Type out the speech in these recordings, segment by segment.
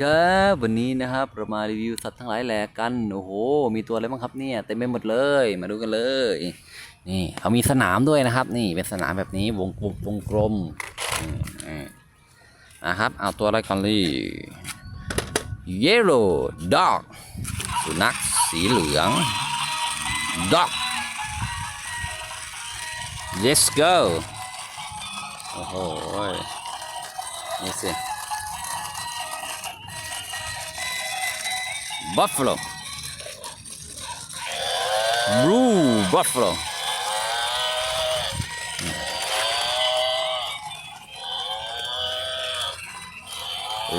ครับวันนี้นะครับเรามารีวิวสัตว์ทั้งหลายแหล่กันโอ้โห มีตัวอะไรบ้างครับเนี่ยเต็มไปหมดเลยมาดูกันเลย นี่เขามีสนามด้วยนะครับ นี่เป็นสนามแบบนี้วงกลมวงกลมนี่นี่นะครับ เอาตัวอะไรก่อนเลย yellow dog สุนัขสีเหลือง dog let's go โอ้โหนี่สิ Buffalo. Blue Buffalo.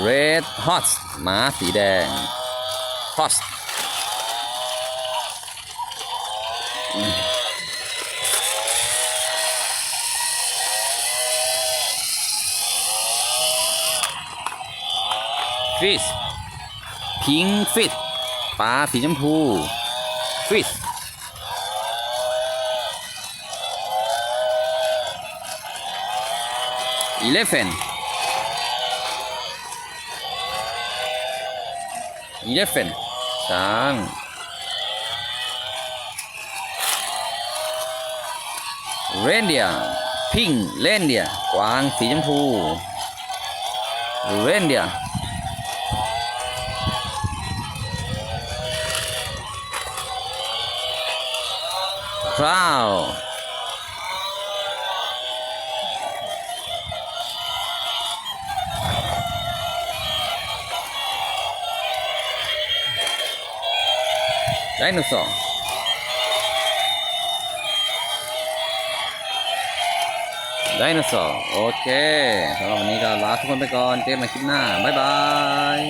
Red Hot หมาสีแดง Hot ฟิส พิงฟิต ปลาสีชมพูฟิสอีเลฟเฟนอีเลฟเฟนช้างเรนเดียพิงเรนเดียกวางสีชมพูเรนเดีย คราวไดโนเสาร์ไดโนเสาร์โอเคสำหรับวันนี้ก็ลาทุกคนไปก่อนเจอกันใหม่คลิปหน้า บ๊ายบาย